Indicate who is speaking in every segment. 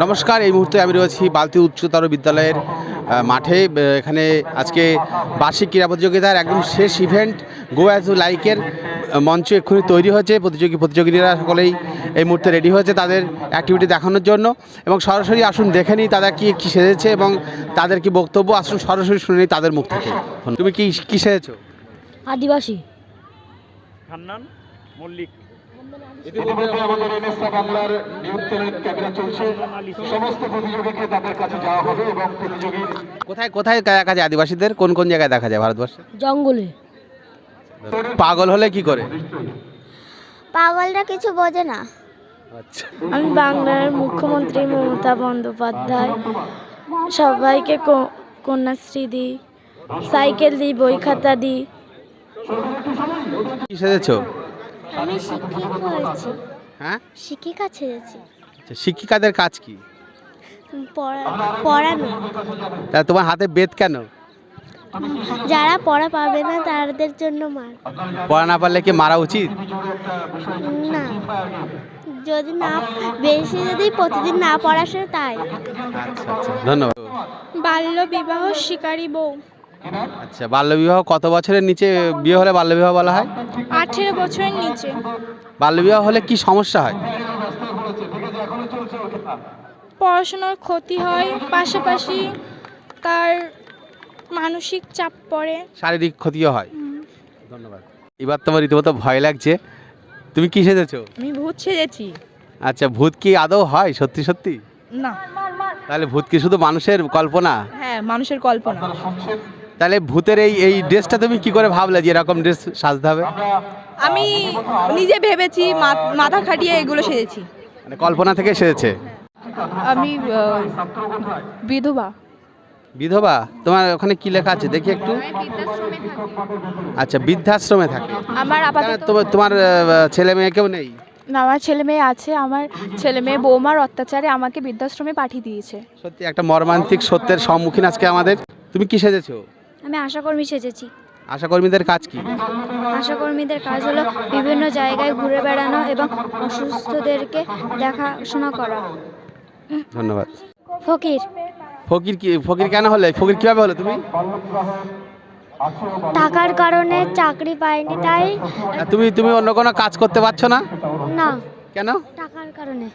Speaker 1: নমস্কার এই মুহূর্তে আমি রয়েছি বালতি উচ্চতর বিদ্যালয়ের মাঠে। এখানে আজকে বার্ষিক ক্রীড়া প্রতিযোগিতার একদম শেষ ইভেন্ট গো অ্যাজ লাইকের মঞ্চ এক্ষুনি তৈরি হয়েছে। প্রতিযোগী প্রতিযোগিনীরা সকলেই এই মুহূর্তে রেডি হয়েছে তাদের অ্যাক্টিভিটি দেখানোর জন্য। এবং সরাসরি আসুন দেখে নিই তারা কী কী সেজেছে এবং তাদের কি বক্তব্য। আসুন সরাসরি শুনে নিই তাদের মুখ থেকে। তুমি কি কী সেজেছো?
Speaker 2: আদিবাসী।
Speaker 3: হান্নান মল্লিক।
Speaker 4: ইতিমধ্যে আমাদের বাংলার ক্যামেরা চলছে। সমস্ত প্রতিযোগীকে তাদের কাছে যাওয়া হবে এবং প্রতিযোগীর
Speaker 1: কোথায় কোথায় দেখা যায় আদিবাসীদের? কোন কোন জায়গায় দেখা যায় ভারতবর্ষে?
Speaker 2: জঙ্গলে।
Speaker 1: পাগল হলে কি করে?
Speaker 5: পাগলরা কিছু বোঝে না।
Speaker 1: আচ্ছা।
Speaker 2: আমি বাংলার মুখ্যমন্ত্রী মমতা বন্দ্যোপাধ্যায়। সবাইকে ক- কন্যাশ্রী দিই সাইকেল দিই বই খাতা দিই।
Speaker 1: কি সেজেছো?
Speaker 5: আমি শিক্ষিকা হয়েছি।
Speaker 1: হ্যাঁ?
Speaker 5: শিক্ষিকা ছেড়েছি।
Speaker 1: আচ্ছা শিক্ষিকাদের কাজ কি?
Speaker 5: পড়া পড়ানো
Speaker 1: তা তোমার হাতে বেদ কেন?
Speaker 5: যারা পড়া পাবে না তাদের জন্য মার।
Speaker 1: পড়া না পারলে কি মারা উচিত?
Speaker 5: না। যদি না বেশি যদি প্রতিদিন না পড়াশো তাই।
Speaker 1: আচ্ছা আচ্ছা ধন্যবাদ।
Speaker 2: বাল্য বিবাহ শিকারী বউ।
Speaker 1: আচ্ছা বাল্যবিবাহ কত বছরের নিচে বিয়ে হলে বাল্যবিবাহ বলা হয়?
Speaker 2: আঠেরো বছরের নিচে।
Speaker 1: বাল্যবিবাহ হলে কি সমস্যা হয়?
Speaker 2: পড়াশোনার ক্ষতি হয় পাশাপাশি তার মানসিক চাপ পড়ে।
Speaker 1: শারীরিক ক্ষতিও হয়। ধন্যবাদ। এবার তোমার রীতিমতো ভয় লাগছে। তুমি কি সেজেছো?
Speaker 6: আমি ভূত সেজেছি।
Speaker 1: আচ্ছা ভূত কি আদৌ হয়? সত্যি সত্যি?
Speaker 6: না।
Speaker 1: তাহলে ভূত কি শুধু মানুষের কল্পনা?
Speaker 6: হ্যাঁ মানুষের কল্পনা।
Speaker 1: তাহলে ভূতের এই এই ড্রেসটা তুমি কি করে ভাবলে যে এরকম ড্রেস সাজতে হবে?
Speaker 6: আমি নিজে ভেবেছি মাথা খাটিয়ে এগুলো সেজেছি।
Speaker 1: মানে কল্পনা থেকে সেজেছে?
Speaker 6: আমি বিধবা।
Speaker 1: বিধবা? তোমার ওখানে কি লেখা আছে? দেখি একটু। আচ্ছা বৃদ্ধাশ্রমে থাকে।
Speaker 6: আমার আপাতত
Speaker 1: তোমার তোমার ছেলে মেয়ে কেউ নেই?
Speaker 6: না, আমার ছেলে মেয়ে আছে। আমার ছেলে মেয়ে বৌমার অত্যাচারে আমাকে বৃদ্ধাশ্রমে পাঠিয়ে দিয়েছে।
Speaker 1: সত্যি একটা মর্মান্তিক সত্যের সম্মুখীন আজকে আমাদের। তুমি কি সেজেছো?
Speaker 2: আমি আশাকর্মী সেজেছি।
Speaker 1: আশাকর্মীদের কাজ কি?
Speaker 2: আশাকর্মীদের কাজ হলো বিভিন্ন জায়গায় ঘুরে বেড়ানো এবং অসুস্থদেরকে দেখাশোনা করা।
Speaker 1: ধন্যবাদ।
Speaker 2: ফকির।
Speaker 1: ফকির কি ফকির কেন হলে? ফকির কীভাবে হলে তুমি?
Speaker 5: টাকার কারণে চাকরি পাইনি তাই
Speaker 1: তুমি তুমি অন্য কোনো কাজ করতে পারছ না?
Speaker 5: না।
Speaker 1: কেন?
Speaker 5: টাকার কারণে।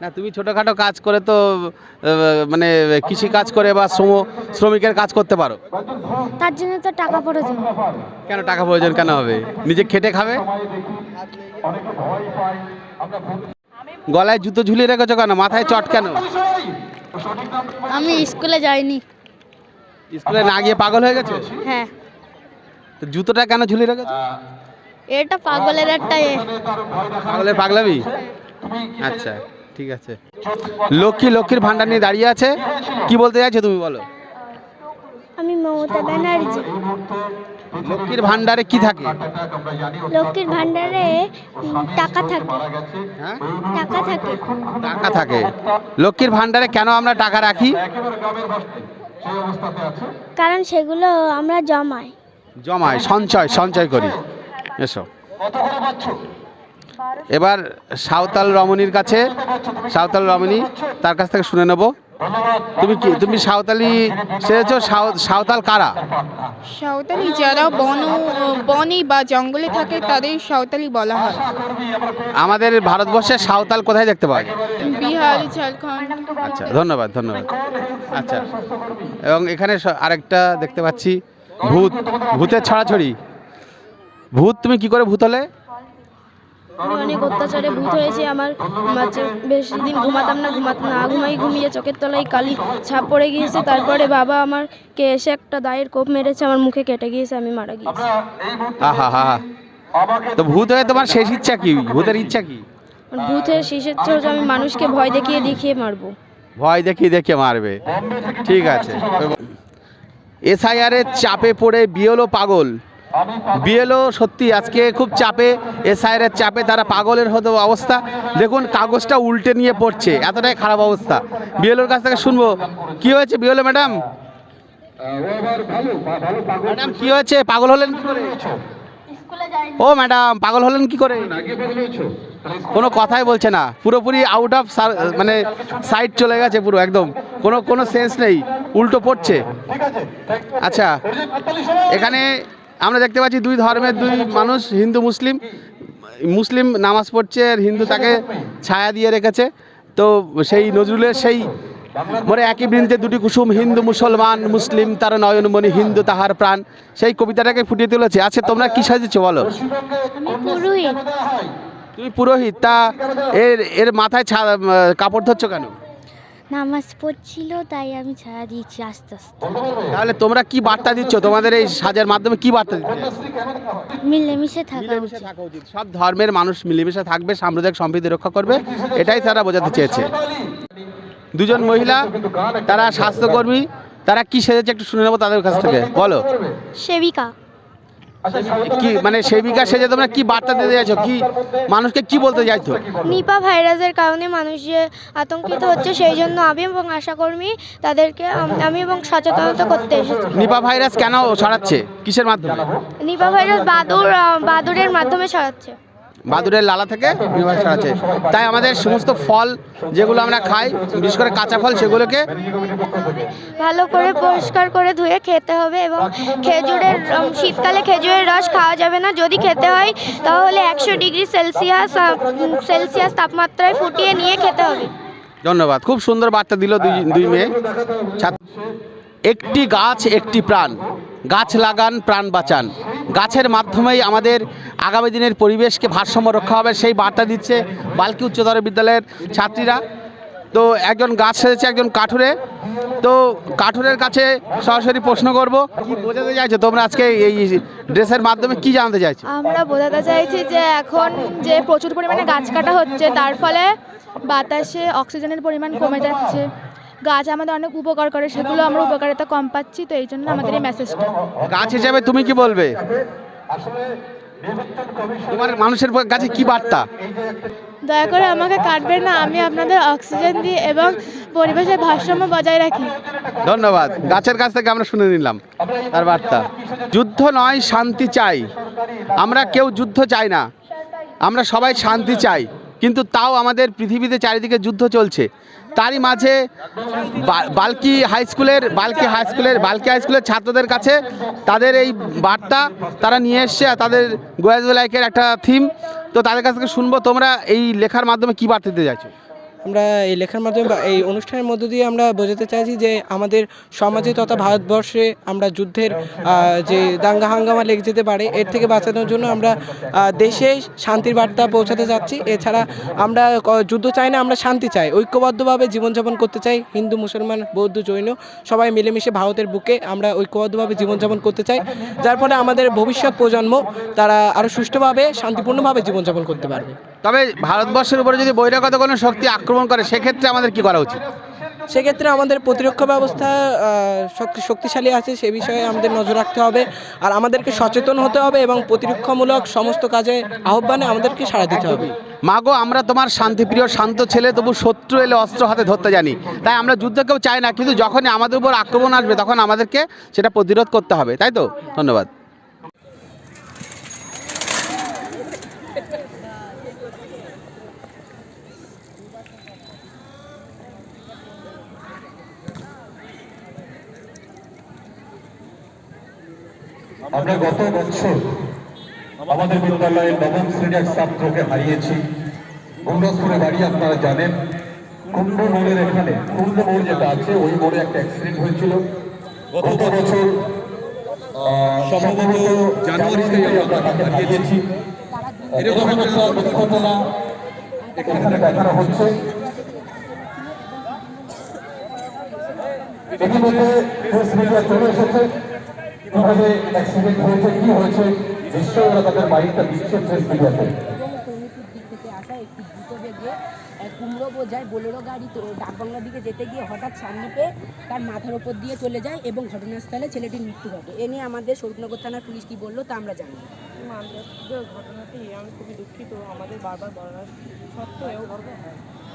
Speaker 1: না তুমি ছোটোখাটো কাজ করে তো মানে কৃষি কাজ করে বা শ্রম শ্রমিকের কাজ করতে পারো।
Speaker 5: তার জন্য তো টাকা প্রয়োজন।
Speaker 1: কেন টাকা প্রয়োজন কেন হবে? নিজে খেটে খাবে? গলায় জুতো ঝুলিয়ে রেখেছো কেন? মাথায় চট কেন?
Speaker 5: আমি স্কুলে যাইনি।
Speaker 1: স্কুলে না গিয়ে পাগল হয়ে গেছে?
Speaker 5: হ্যাঁ।
Speaker 1: তো জুতোটা কেন ঝুলিয়ে রেখেছো?
Speaker 5: এটা পাগলের একটা।
Speaker 1: পাগলের পাগলামি? আচ্ছা। ঠিক আছে। লক্ষ্মী লক্ষ্মীর ভান্ডার নিয়ে দাঁড়িয়ে আছে। কি বলতে চাইছো তুমি বলো?
Speaker 5: আমি মমতা ব্যানার্জি।
Speaker 1: লক্ষ্মীর ভান্ডারে কি থাকে?
Speaker 5: লক্ষ্মীর ভান্ডারে টাকা থাকে।
Speaker 1: হ্যাঁ?
Speaker 5: টাকা থাকে।
Speaker 1: টাকা থাকে। লক্ষ্মীর ভান্ডারে কেন আমরা টাকা রাখি?
Speaker 5: কারণ সেগুলো আমরা জমাই।
Speaker 1: জমায় সঞ্চয় সঞ্চয় করি। এসো। এবার সাঁওতাল রমণীর কাছে সাঁওতাল রমণী তার কাছ থেকে শুনে নেব। তুমি কি তুমি সাঁওতালি সেরেছো সাঁও- সাঁওতাল কারা?
Speaker 6: সাঁওতালি যারা বন বনে বা জঙ্গলে থাকে তাদের সাঁওতালি বলা হয়।
Speaker 1: আমাদের ভারতবর্ষে সাঁওতাল কোথায় দেখতে পাওয়া যায়?
Speaker 6: বিহার ঝাড়খণ্ড।
Speaker 1: আচ্ছা ধন্যবাদ ধন্যবাদ। আচ্ছা এবং এখানে আরেকটা দেখতে পাচ্ছি ভূত ভূতের ছড়াছড়ি। ভূত তুমি কি করে ভূত হলে?
Speaker 2: আমি অনেক অত্যাচারে ভূত হয়েছে আমার মাঝে বেশি দিন ঘুমাতাম না ঘুমাত না ঘুমাই ঘুমিয়ে চোখের তলায় কালি ছাপ পড়ে গিয়েছে তারপরে বাবা আমারকে এসে একটা দায়ের কোপ মেরেছে আমার মুখে কেটে গিয়েছে আমি মারা গিয়েছি।
Speaker 1: আহা হা হা তো ভূত হয়ে তোমার শেষ ইচ্ছা কি? ভূতের ইচ্ছা কি?
Speaker 2: ভূতের শেষের চেয়েও যে আমি মানুষকে ভয় দেখিয়ে দেখিয়ে মারবো।
Speaker 1: ভয় দেখিয়ে দেখে মারবে। ঠিক আছে। এসআইআর এর চাপে পড়ে বিএলও পাগল। বিএলও সত্যি আজকে খুব চাপে এসআইআর এর চাপে, তারা পাগলের হতো অবস্থা। দেখুন, কাগজটা উল্টে নিয়ে পড়ছে, এতটাই খারাপ অবস্থা। বিএলওর কাছ থেকে শুনব। কি হয়েছে বিএলও ম্যাডাম? ম্যাডাম, কি হয়েছে? পাগল হলেন কি করে? ও, ম্যাডাম, পাগল হলেন কি করে? কোনো কথাই বলছে না। পুরোপুরি আউট অফ মানে সাইড চলে গেছে পুরো, একদম। কোনো কোনো সেন্স নেই। উল্টো পড়ছে। আচ্ছা এখানে আমরা দেখতে পাচ্ছি দুই ধর্মের দুই মানুষ হিন্দু মুসলিম। মুসলিম নামাজ পড়ছে আর হিন্দু তাকে ছায়া দিয়ে রেখেছে। তো সেই নজরুলের সেই মনে একই বৃন্তে দুটি কুসুম হিন্দু মুসলমান মুসলিম তার নয়নমণি হিন্দু তাহার প্রাণ। সেই কবিতাটাকে ফুটিয়ে তুলেছে। আচ্ছা তোমরা কি সাজেছো বলো? তুমি পুরোহিত? তা এর এর মাথায় কাপড় ধরছো কেন?
Speaker 5: নামাজ পড়ছিল তাই আমি ছাড়া দিয়েছি আস্তে আস্তে।
Speaker 1: তাহলে তোমরা কি বার্তা দিচ্ছ? তোমাদের এই সাজের মাধ্যমে কি বার্তা দিচ্ছ?
Speaker 5: মিলেমিশে থাকা
Speaker 1: মিলেমিশে থাকা উচিত। সব ধর্মের মানুষ মিলেমিশে থাকবে সাম্প্রদায়িক সম্প্রীতি রক্ষা করবে এটাই তারা বোঝাতে চেয়েছে। দুজন মহিলা তারা স্বাস্থ্যকর্মী তারা কি সেজেছে একটু শুনে নেব তাদের কাছ থেকে। বলো।
Speaker 5: সেবিকা।
Speaker 1: কি মানে সেবিকা সেজে তোমরা কি বার্তা দিতে চাইছো? কি মানুষকে কি বলতে চাইছো?
Speaker 5: নিপা ভাইরাসের কারণে মানুষ যে আতঙ্কিত হচ্ছে সেই জন্য আমি এবং আশাকর্মী তাদেরকে আমি এবং সচেতনতা করতে এসেছি।
Speaker 1: নিপা ভাইরাস কেন ছড়াচ্ছে? কিসের মাধ্যমে?
Speaker 5: নিপা ভাইরাস বাদুর বাদুরের মাধ্যমে ছড়াচ্ছে।
Speaker 1: বাদুরের লালা থেকে ভাইরাস ছড়াচ্ছে তাই আমাদের সমস্ত ফল যেগুলো আমরা খাই বিশেষ করে কাঁচা ফল সেগুলোকে
Speaker 5: ভালো করে পরিষ্কার করে ধুয়ে খেতে হবে এবং খেজুরের শীতকালে খেজুরের রস খাওয়া যাবে না। যদি খেতে হয় তাহলে একশো ডিগ্রি সেলসিয়াস সেলসিয়াস তাপমাত্রায় ফুটিয়ে নিয়ে খেতে হবে।
Speaker 1: ধন্যবাদ। খুব সুন্দর বার্তা দিল দুই দুই মেয়ে। একটি গাছ একটি প্রাণ। গাছ লাগান প্রাণ বাঁচান। গাছের মাধ্যমেই আমাদের আগামী দিনের পরিবেশকে ভারসাম্য রক্ষা হবে, সেই বার্তা দিচ্ছে বালকি উচ্চতর বিদ্যালয়ের ছাত্রীরা। তো একজন গাছ সেজেছে একজন কাঠুরে। তো কাঠুরের কাছে সরাসরি প্রশ্ন করব, কি বোঝাতে চাইছো তোমরা আজকে এই ড্রেসের মাধ্যমে, কি জানতে চাইছো?
Speaker 7: আমরা বোঝাতে চাইছি যে এখন যে প্রচুর পরিমাণে গাছ কাটা হচ্ছে, তার ফলে বাতাসে অক্সিজেনের পরিমাণ কমে যাচ্ছে। গাছ আমাদের অনেক উপকার করে সেগুলো আমরা উপকারিতা কম পাচ্ছি তো এই জন্য আমাদের এই মেসেজটা
Speaker 1: গাছ হিসাবে তুমি কি বলবে? তোমার মানুষের কাছে কি বার্তা?
Speaker 7: দয়া করে আমাকে কাটবেন না আমি আপনাদের অক্সিজেন দিই এবং পরিবেশের ভারসাম্য বজায় রাখি।
Speaker 1: ধন্যবাদ। গাছের কাছ থেকে আমরা শুনে নিলাম তার বার্তা। যুদ্ধ নয় শান্তি চাই। আমরা কেউ যুদ্ধ চাই না। আমরা সবাই শান্তি চাই। কিন্তু তাও আমাদের পৃথিবীতে চারিদিকে যুদ্ধ চলছে। তারই মাঝে বালকি হাই স্কুলের বালকি হাই স্কুলের বাল্কি হাই স্কুলের ছাত্রদের কাছে তাদের এই বার্তা তারা নিয়ে এসছে তাদের গোয়াজ লাইকের একটা থিম তো তাদের কাছ থেকে শুনব, তোমরা এই লেখার মাধ্যমে কী বার্তা দিতে চাইছো?
Speaker 8: আমরা এই লেখার মাধ্যমে বা এই অনুষ্ঠানের মধ্য দিয়ে আমরা বোঝাতে চাইছি যে আমাদের সমাজে তথা ভারতবর্ষে আমরা যুদ্ধের যে দাঙ্গা হাঙ্গামা লেগে যেতে পারে, এর থেকে বাঁচানোর জন্য আমরা দেশে শান্তির বার্তা পৌঁছাতে যাচ্ছি এছাড়া আমরা যুদ্ধ চাই না, আমরা শান্তি চাই। ঐক্যবদ্ধভাবে জীবনযাপন করতে চাই। হিন্দু, মুসলমান, বৌদ্ধ, জৈন, সবাই মিলেমিশে ভারতের বুকে আমরা ঐক্যবদ্ধভাবে জীবনযাপন করতে চাই। যার ফলে আমাদের ভবিষ্যৎ প্রজন্ম, তারা আরও সুষ্ঠুভাবে, শান্তিপূর্ণভাবে জীবনযাপন করতে পারবে।
Speaker 1: তবে ভারতবর্ষের উপরে যদি বহিরাগত কোনো শক্তি আক্রমণ করে সেক্ষেত্রে আমাদের কি করা উচিত?
Speaker 8: সেক্ষেত্রে আমাদের প্রতিরক্ষা ব্যবস্থা শক্তিশালী আছে সে বিষয়ে আমাদের নজর রাখতে হবে। আর আমাদেরকে সচেতন হতে হবে এবং প্রতিরক্ষামূলক সমস্ত কাজে আহ্বানে আমাদেরকে সাড়া দিতে হবে।
Speaker 1: মাগো আমরা তোমার শান্তিপ্রিয় শান্ত ছেলে তবু শত্রু এলে অস্ত্র হাতে ধরতে জানি। তাই আমরা যুদ্ধ কেউ চাই না কিন্তু যখনই আমাদের উপর আক্রমণ আসবে তখন আমাদেরকে সেটা প্রতিরোধ করতে হবে। তাই তো? ধন্যবাদ।
Speaker 4: আমরা গত বছর আমাদের বিদ্যালয়ের নবম শ্রেণির ছাত্রকে হারিয়েছি। গুন্ডাসপুরে বাড়ি আপনারা জানেন। কুন্ড মোড়ের এখানে কুন্ড মোড় যেটা আছে ওই মোড়ে একটা অ্যাক্সিডেন্ট হয়েছিল। গত বছর সম্ভবত জানুয়ারিতে আমরা তাকে হারিয়েছি। এরকম একটা দুর্ঘটনা এখানে দেখানো হচ্ছে। ইতিমধ্যে প্রেস মিডিয়া চলে এসেছে। কীভাবে অ্যাক্সিডেন্ট হয়েছে কি হয়েছে নিশ্চয়ই ওরা তাদের বাড়িটা দিচ্ছে প্রেস মিডিয়াতে
Speaker 9: কমিটির দিক থেকে আসা একটি দ্রুত বেগে কুমড়ো বোঝায় বোলেরো গাড়ি তো ডাকবাংলার দিকে যেতে গিয়ে হঠাৎ সামনে পেয়ে তার মাথার ওপর দিয়ে চলে যায় এবং ঘটনাস্থলে ছেলেটির মৃত্যু ঘটে। এ নিয়ে আমাদের শরীফনগর থানার পুলিশ কি বলল তা আমরা জানি।
Speaker 6: ঘটনাটি আমি খুবই দুঃখিত। আমাদের বারবার বলার সত্ত্বেও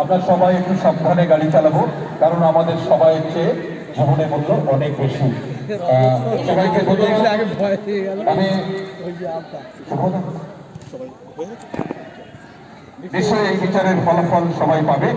Speaker 8: আমরা
Speaker 4: সবাই একটু সাবধানে গাড়ি চালাবো, কারণ আমাদের সবাই চেয়ে জীবনের মূল্য অনেক বেশি। সবাইকে আমি এই বিচারের ফলাফল সবাই পাবে।